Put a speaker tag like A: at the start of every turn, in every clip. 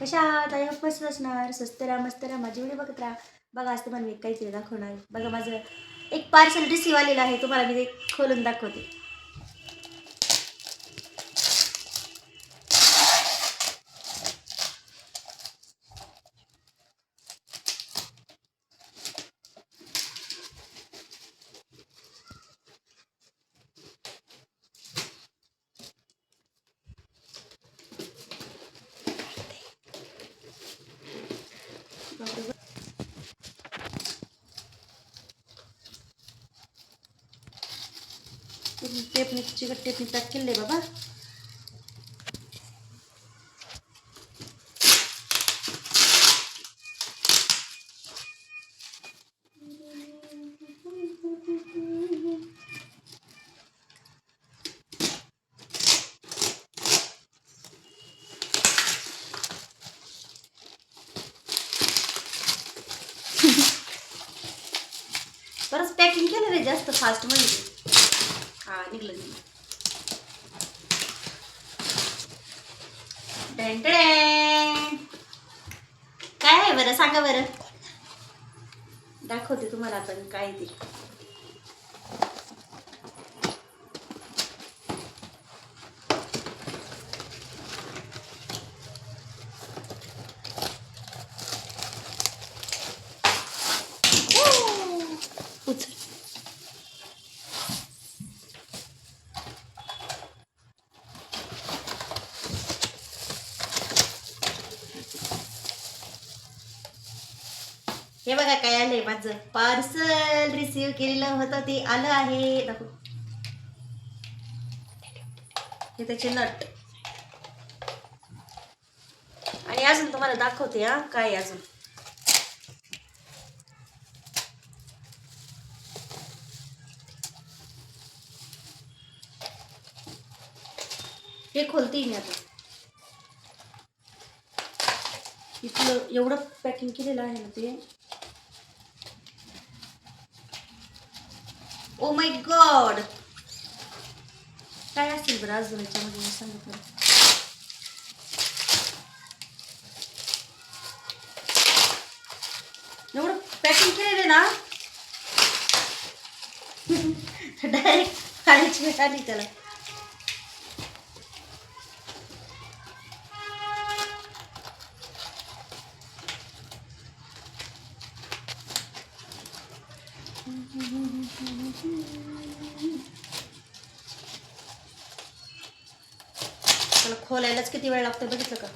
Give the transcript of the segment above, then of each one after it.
A: कशा आहात? I hope मस्त असणार. स्वस्त राहा मस्त राहा. माझी व्हिडिओ बघत राहा. बघा असतं पण मी काहीतरी दाखवणार बघा माझं एक पार्सल रिसीव आलेलं आहे. तुम्हाला मी ते खोलून दाखवते. टेपनी चिकट टेपनी पॅक केले बाबा। बरंच पॅकिंग केलं फास्ट म्हणजे हा निघलं काय आहे बरं? सांगा बरं. दाखवते तुम्हाला आपण काय ते. उचल. हे बघा काय आलंय माझं. पार्सल रिसीव केलेलं होतं ते आलं आहे. दाखव. हे त्याचे नट. आणि अजून तुम्हाला दाखवते हा काय अजून. हे खोलते मी आता. इथलं एवढं पॅकिंग केलेलं आहे ना ते. ओ माय गॉड काय असेल बरं अजून याच्यामध्ये मला सांगा बरं एवढं पॅकिंग केलेलं ना डायरेक्ट खाण्याची वेळ आली त्याला त्याला खोलायलाच किती वेळ लागतो बघितलं का?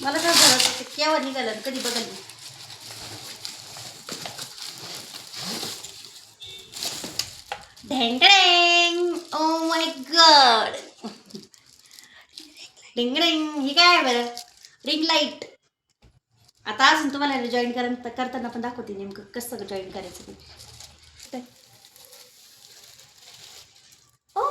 A: मला काय झालं ते केव्हा निघालं कधी बघाल ढेंडळे माय गड डिंग डिंग ही काय आहे बरं? रिंग लाइट आता अजून तुम्हाला जॉईन करा करताना पण दाखवते नेमकं कसं जॉईन करायचं ते. ओ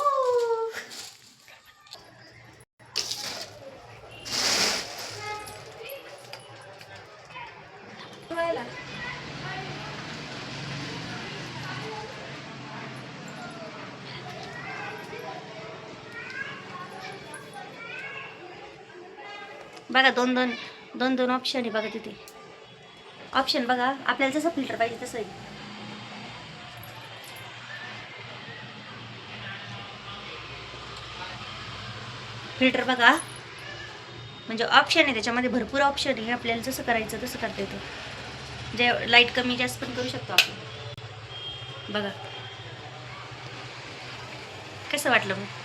A: बघा दोन दोन दोन दोन ऑप्शन आहे बघा तिथे. ऑप्शन बघा आपल्याला जसं फिल्टर पाहिजे तसं आहे. फिल्टर बघा. म्हणजे ऑप्शन आहे त्याच्यामध्ये भरपूर ऑप्शन आहे. आपल्याला जसं करायचं तसं करता येतं. जे लाइट कमी जास्त पण करू शकतो आपण. बघा. कसं वाटलं मग?